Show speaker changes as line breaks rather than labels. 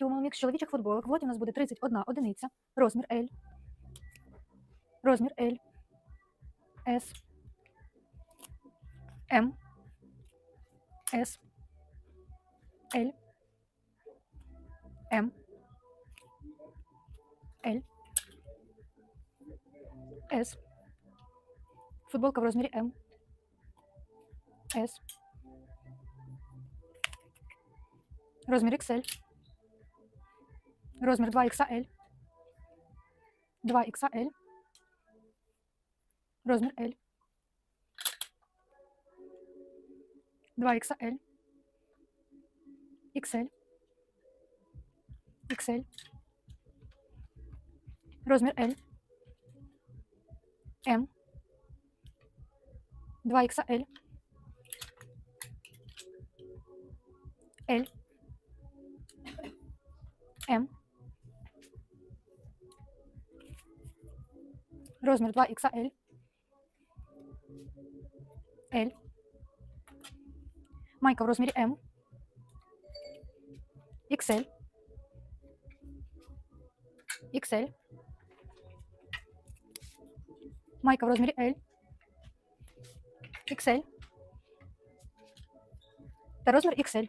Human Mix чоловічих футболок. В лоті у нас буде 31 одиниця. Розмір L. Розмір L. S. M. S. L. M. L. S. Футболка в розмірі М. S. Розмір XL. Розмір 2XL. 2XL. Розмір L. 2XL. XL. XL. Розмір L. М. 2XL. L. М. Розмір 2XL. L. Майка в розмірі М. XL. XL. Майка в розмірі L. XL. Та розмір XL.